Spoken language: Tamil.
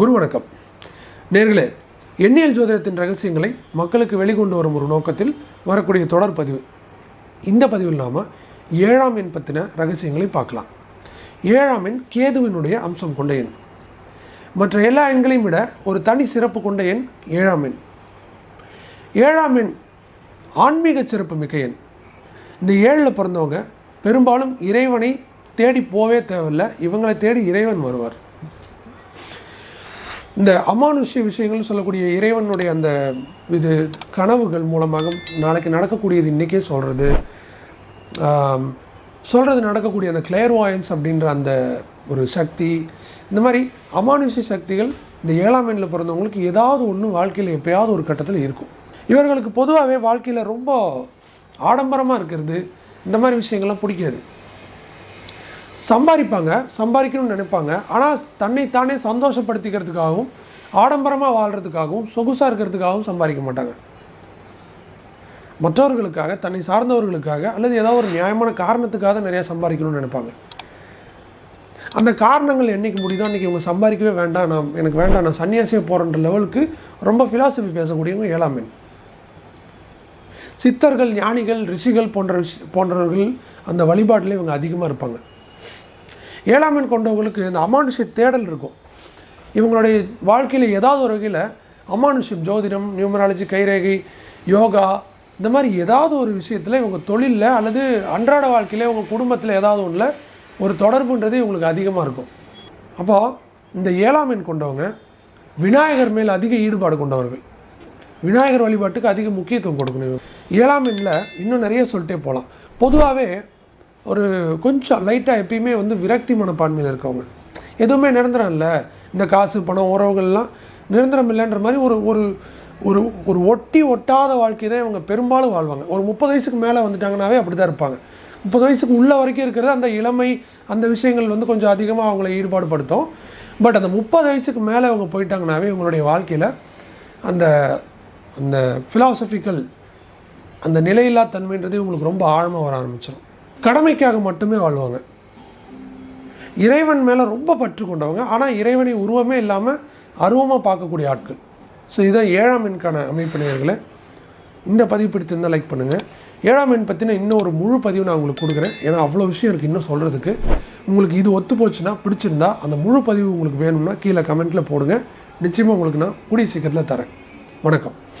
குரு வணக்கம். நேர்களே எண்ணியல் ஜோதிடத்தின் ரகசியங்களை மக்களுக்கு வெளிக்கொண்டு வரும் ஒரு நோக்கத்தில் வரக்கூடிய தொடர் பதிவு. இந்த பதிவில் நாம் ஏழாம் எண் பற்றின ரகசியங்களை பார்க்கலாம். ஏழாம் எண் கேதுவினுடைய அம்சம் கொண்ட எண். மற்ற எல்லா எண்களையும் விட ஒரு தனி சிறப்பு கொண்ட எண் ஏழாம் எண். ஏழாம் எண் ஆன்மீக சிறப்பு மிக்க எண். இந்த ஏழில் பிறந்தவங்க பெரும்பாலும் இறைவனை தேடி போவே தேவையில்லை. இவங்களை தேடி இறைவன் வருவார். இந்த அமானுஷ்ய விஷயங்கள்னு சொல்லக்கூடிய இறைவனுடைய அந்த இது கனவுகள் மூலமாக நாளைக்கு நடக்கக்கூடியது இன்றைக்கே சொல்கிறது சொல்கிறது நடக்கக்கூடிய அந்த கிளேர்வாயன்ஸ் அப்படின்ற அந்த ஒரு சக்தி இந்த மாதிரி அமானுஷ்ய சக்திகள் இந்த ஏழாம் எண்ணில் பிறந்தவங்களுக்கு ஏதாவது ஒன்று வாழ்க்கையில் எப்போயாவது ஒரு கட்டத்தில் இருக்கும். இவர்களுக்கு பொதுவாகவே வாழ்க்கையில் ரொம்ப ஆடம்பரமாக இருக்கிறது இந்த மாதிரி விஷயங்கள்லாம் பிடிக்காது. சம்பாதிப்பாங்க சம்பாதிக்கணும்னு நினைப்பாங்க. ஆனால் தன்னை தானே சந்தோஷப்படுத்திக்கிறதுக்காகவும் ஆடம்பரமாக வாழ்கிறதுக்காகவும் சொகுசாக இருக்கிறதுக்காகவும் சம்பாதிக்க மாட்டாங்க. மற்றவர்களுக்காக தன்னை சார்ந்தவர்களுக்காக அல்லது ஏதாவது ஒரு நியாயமான காரணத்துக்காக நிறையா சம்பாதிக்கணும்னு நினைப்பாங்க. அந்த காரணங்கள் என்றைக்கு முடியுதோ அன்றைக்கி இவங்க சம்பாதிக்கவே வேண்டாம். நான் எனக்கு வேண்டாம். நான் சன்னியாசியாக போகிறன்ற லெவலுக்கு ரொம்ப ஃபிலாசபி பேசக்கூடியவங்க ஏழாம் சித்தர்கள் ஞானிகள் ரிஷிகள் போன்ற விஷ் போன்றவர்கள் அந்த வழிபாட்டில் இவங்க அதிகமாக இருப்பாங்க. ஏழாம் எண் கொண்டவங்களுக்கு இந்த அமானுஷ்ய தேடல் இருக்கும். இவங்களுடைய வாழ்க்கையில் ஏதாவது ஒரு வகையில் அமானுஷ்யம் ஜோதிடம் நியூமராலஜி கைரேகை யோகா இந்த மாதிரி ஏதாவது ஒரு விஷயத்தில் இவங்க தொழிலில் அல்லது அன்றாட வாழ்க்கையில் இவங்க குடும்பத்தில் ஏதாவது ஒன்றில் ஒரு தொடர்புன்றது இவங்களுக்கு அதிகமாக இருக்கும். அப்போது இந்த ஏழாம் எண் கொண்டவங்க விநாயகர் மேல் அதிக ஈடுபாடு கொண்டவர்கள். விநாயகர் வழிபாட்டுக்கு அதிக முக்கியத்துவம் கொடுக்கணும் இவங்க. ஏழாம் எண்ணில் இன்னும் நிறைய சொல்லிட்டே போகலாம் பொதுவாகவே ஒரு கொஞ்சம் லைட்டாக எப்பயுமே வந்து விரக்தி மனப்பான்மையில் இருக்கவங்க. எதுவுமே நிரந்தரம் இல்லை. இந்த காசு பணம் உறவுகள்லாம் நிரந்தரம் இல்லைன்ற மாதிரி ஒரு ஒரு ஒரு ஒரு ஒட்டி ஒட்டாத வாழ்க்கை தான் இவங்க பெரும்பாலும் வாழ்வாங்க. ஒரு முப்பது வயசுக்கு மேலே வந்துட்டாங்கனாவே அப்படி தான் இருப்பாங்க. முப்பது வயசுக்கு உள்ள வரைக்கும் இருக்கிறது அந்த இளமை அந்த விஷயங்கள் வந்து கொஞ்சம் அதிகமாக அவங்கள ஈடுபாடுபடுத்தும். பட் அந்த முப்பது வயசுக்கு மேலே அவங்க போயிட்டாங்கனாவே இவங்களுடைய வாழ்க்கையில் அந்த அந்த ஃபிலாசபிக்கல் அந்த நிலையில்லா தன்மைன்றது இவங்களுக்கு ரொம்ப ஆழமாக வர ஆரம்பிச்சிடும் கடமைக்காக மட்டுமே வாழ்வாங்க. இறைவன் மேலே ரொம்ப பற்று கொண்டவங்க. ஆனால் இறைவனை உருவமே இல்லாமல் அருவமாக பார்க்கக்கூடிய ஆட்கள். ஸோ இதுதான் ஏழாம் மீன்கான அமைப்பு நேர்களை இந்த பதிவு பிடித்திருந்தால் லைக் பண்ணுங்கள் ஏழாம் எண் பற்றின இன்னும் ஒரு முழு பதிவு நான் உங்களுக்கு கொடுக்குறேன். ஏன்னா அவ்வளோ விஷயம் இருக்குது இன்னும் சொல்கிறதுக்கு உங்களுக்கு இது ஒத்து போச்சுன்னா பிடிச்சிருந்தா அந்த முழு பதிவு உங்களுக்கு வேணும்னா கீழே கமெண்ட்டில் போடுங்க. நிச்சயமாக உங்களுக்கு நான் கூடிய சீக்கிரத்தில் தரேன். வணக்கம்.